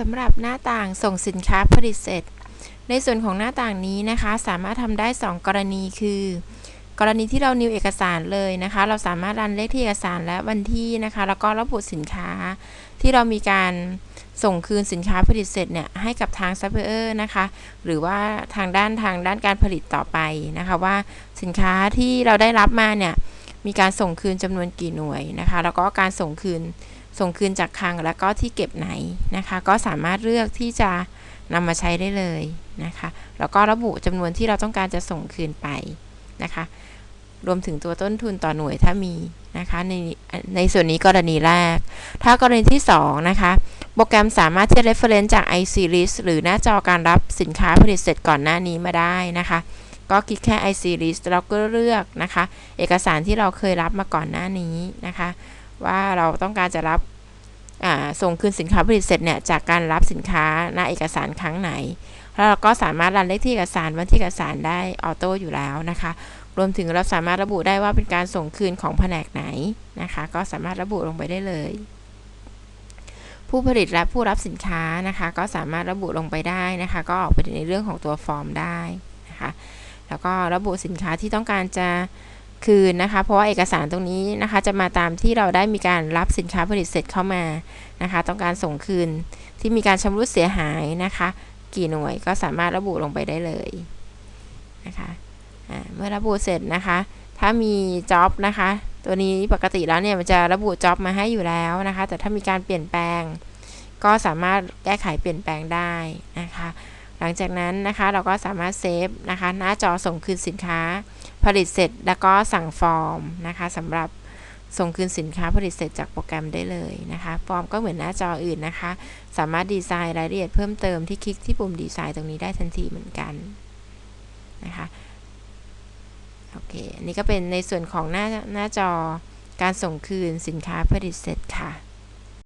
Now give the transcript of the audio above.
สำหรับหน้าต่างส่งสินค้าผลิตเสร็จ ในส่วนของหน้าต่างนี้นะคะ สามารถทำได้ 2 กรณีคือ กรณีที่เรานิวเอกสารเลยนะคะ เราสามารถรันเลขที่เอกสารและวันที่นะคะ แล้วก็ระบุสินค้า ที่เรามีการส่งคืนสินค้าผลิตเสร็จเนี่ยให้กับทางซัพพลายเออร์นะคะ หรือว่าทางด้านทางด้านการผลิตต่อไปนะคะ ว่าสินค้าที่เราได้รับมาเนี่ยมีการส่งคืนจำนวนกี่หน่วยนะคะ แล้วก็การส่งคืน ส่งคืนจากคลังแล้วก็ที่เก็บไหนนะคะ ก็สามารถเลือกที่จะนำมาใช้ได้เลยนะคะ แล้วก็ระบุจำนวนที่เราต้องการจะส่งคืนไปนะคะ รวมถึงตัวต้นทุนต่อหน่วยถ้ามีนะคะในในส่วนนี้กรณีแรก ถ้ากรณีที่ 2 นะคะ โปรแกรมสามารถที่จะ reference จาก iSeries หรือหน้าจอการรับสินค้าผลิตเสร็จก่อนหน้านี้มาได้นะคะ ก็คลิกแค่ iSeries แล้วก็เลือกนะคะ เอกสารที่เราเคยรับมาก่อนหน้านี้นะคะ ว่าเราต้องการจะรับส่งคืนสินค้าผลิตเสร็จเนี่ยจากการรับสินค้าหน้าเอกสารครั้งไหน แล้วเราก็สามารถรันเลขที่เอกสารวันที่เอกสารได้ออโต้อยู่แล้วนะคะ รวมถึงเราสามารถระบุได้ว่าเป็นการส่งคืนของแผนกไหนนะคะ ก็สามารถระบุลงไปได้เลย ผู้ผลิตและผู้รับสินค้านะคะ ก็สามารถระบุลงไปได้นะคะ ก็ออกไปในเรื่องของตัวฟอร์มได้นะคะ แล้วก็ระบุสินค้าที่ต้องการจะ คืนนะคะ เพราะว่าเอกสารตรงนี้นะคะ จะมาตามที่เราได้มีการรับสินค้าผลิตเสร็จเข้ามานะคะ ต้องการส่งคืนที่มีการชำรุดเสียหายนะคะ กี่หน่วยก็สามารถระบุลงไปได้เลยนะคะเมื่อระบุเสร็จนะคะ ถ้ามีจ็อบนะคะ ตัวนี้ปกติแล้วเนี่ยมันจะระบุจ็อบมาให้อยู่แล้วนะคะ แต่ถ้ามีการเปลี่ยนแปลง ก็สามารถแก้ไขเปลี่ยนแปลงได้นะคะ หลังจากนั้นนะคะเราก็สามารถเซฟนะคะ หน้าจอส่งคืนสินค้า ผลิตเสร็จแล้วก็สั่งฟอร์มนะคะสำหรับส่งคืนสินค้าผลิตเสร็จจากโปรแกรมได้เลยนะคะฟอร์มก็เหมือนหน้าจออื่นนะคะ สามารถดีไซน์รายละเอียดเพิ่มเติมที่คลิกที่ปุ่มดีไซน์ตรงนี้ได้ทันทีเหมือนกันนะคะโอเคอันนี้ก็เป็นในส่วนของหน้าหน้าจอการส่งคืนสินค้าผลิตเสร็จค่ะ